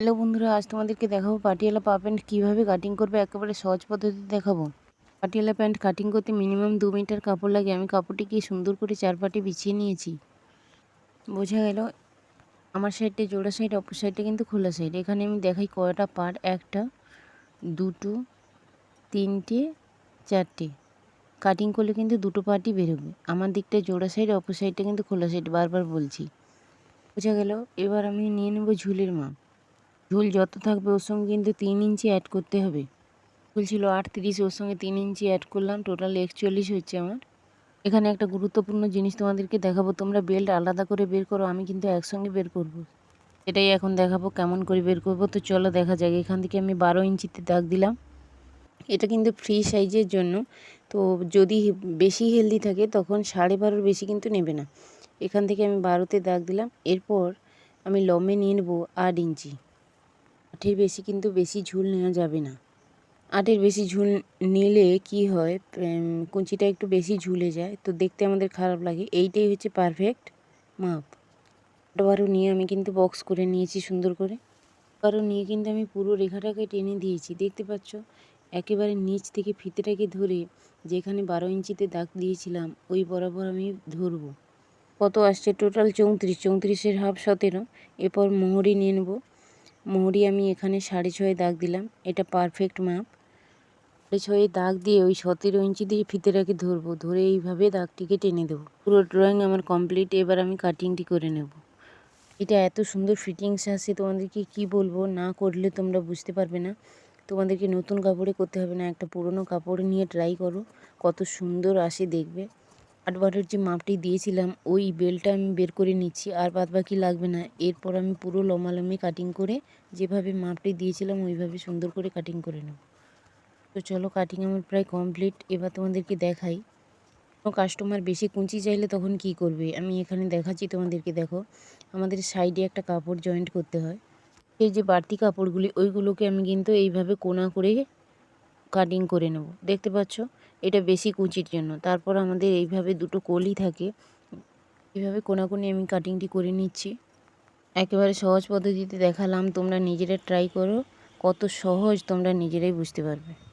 Hello বন্ধুরা, আজ তোমাদেরকে দেখাবো পাটিয়ালা পা প্যান্ট কীভাবে কাটিং করবে, একেবারে সহজ পদ্ধতিতে দেখাবো। পাটিয়ালা প্যান্ট কাটিং করতে মিনিমাম দু মিটার কাপড় লাগে। আমি কাপড়টিকে সুন্দর করে চার পাটি বিছিয়ে নিয়েছি। বোঝা গেল, আমার সাইডে জোড়া সাইড অপর সাইডে কিন্তু খোলা সাইড এখানে আমি দেখাই কয়টা পার্ট একটা, দুটো, তিনটে, চারটে। কাটিং করলে কিন্তু দুটো পার্টই বেরোবে। আমার দিকটা জোড়া সাইড অপর সাইডটা কিন্তু খোলা সাইড বারবার বলছি। বোঝা গেল, এবার আমি নিয়ে নেব ঝুলের মাপ। ঝুল যত থাকবে ওর সঙ্গে কিন্তু তিন ইঞ্চি অ্যাড করতে হবে। ঝুল ছিল আটত্রিশ, ওর সঙ্গে তিন ইঞ্চি অ্যাড করলাম টোটাল একচল্লিশ হচ্ছে আমার। এখানে একটা গুরুত্বপূর্ণ জিনিস তোমাদেরকে দেখাবো, তোমরা বেল্ট আলাদা করে বের করো, আমি কিন্তু একসঙ্গে বের করব। এটাই এখন দেখাবো কেমন করে বের করব, তো চলো দেখা যাক, এখান থেকে আমি বারো ইঞ্চিতে দাগ দিলাম। এটা কিন্তু ফ্রি সাইজের জন্য, তো যদি বেশি হেলদি থাকে তখন সাড়ে বারোর বেশি কিন্তু নেবে না। এখান থেকে আমি বারোতে দাগ দিলাম, এরপর আমি লমে নিয়ে নেব আট ইঞ্চি। আটের বেশি কিন্তু বেশি ঝুল নেওয়া যাবে না। আটের বেশি ঝুল নিলে কি হয়? কুঞ্চিটা একটু বেশি ঝুলে যায়। তো দেখতে আমাদের খারাপ লাগে। এইটাই হচ্ছে পারফেক্ট মাপ। আবারও নিয়ে আমি কিন্তু বক্স করে নিয়েছি সুন্দর করে। আবারও নিয়ে কিন্তু আমি পুরো রেখাটাকে টেনে দিয়েছি। দেখতে পাচ্ছ? একেবারে নিচ থেকে ফিতেটাকে ধরে যেখানে বারো ইঞ্চিতে দাগ দিয়েছিলাম, ওই বরাবর আমি ধরবো। কত আসছে? টোটাল চৌত্রিশ। চৌত্রিশের হাফ সতেরো। এরপর মোহরি নিয়ে নেব। মোহরি আমি এখানে সাড়ে ছয়ে দাগ দিলাম। এটা পারফেক্ট মাপ। সাড়ে ছয়ে দাগ দিয়ে ওই সতেরো ইঞ্চি দিয়ে ফিতে ফিতেটাকে ধরবো। ধরে এইভাবে দাগটিকে টেনে দেবো। পুরো ড্রয়িং আমার কমপ্লিট এবার আমি কাটিংটি করে নেব। এটা এত সুন্দর ফিটিংস আসে তোমাদেরকে কি বলব? না করলে তোমরা বুঝতে পারবে না। তোমাদেরকে নতুন কাপড়ে করতে হবে না, একটা পুরনো কাপড় নিয়ে ট্রাই করো। কত সুন্দর আসে দেখবে। আটবারের যে মাপটি দিয়েছিলাম, ওই বেলটা আমি বের করে নিচ্ছি, আর বাদ বাকি লাগবে না। এরপর আমি পুরো লম্বালম্বি কাটিং করে যেভাবে মাপটি দিয়েছিলাম, ওইভাবে সুন্দর করে কাটিং করে নেব। তো চলো কাটিং আমার প্রায় কমপ্লিট এবার তোমাদেরকে দেখাই। কোনো কাস্টমার বেশি কুঞ্চি চাইলে তখন কি করবে? আমি এখানে দেখাচ্ছি, তোমাদেরকে দেখো। আমাদের সাইডে একটা কাপড় জয়েন্ট করতে হয়। এই যে বাড়তি কাপড়গুলি, ওইগুলোকে আমি কিন্তু এইভাবে কোনা করে কাটিং করে নেব। দেখতে পাচ্ছ? এটা বেশি কুচির জন্য। তারপর আমাদের এইভাবে দুটো কলি থাকে। এইভাবে কোনাকুনি আমি কাটিংটি করে নিচ্ছি। একেবারে সহজ পদ্ধতিতে দেখালাম, তোমরা নিজেরা ট্রাই করো। কত সহজ তোমরা নিজেরাই বুঝতে পারবে।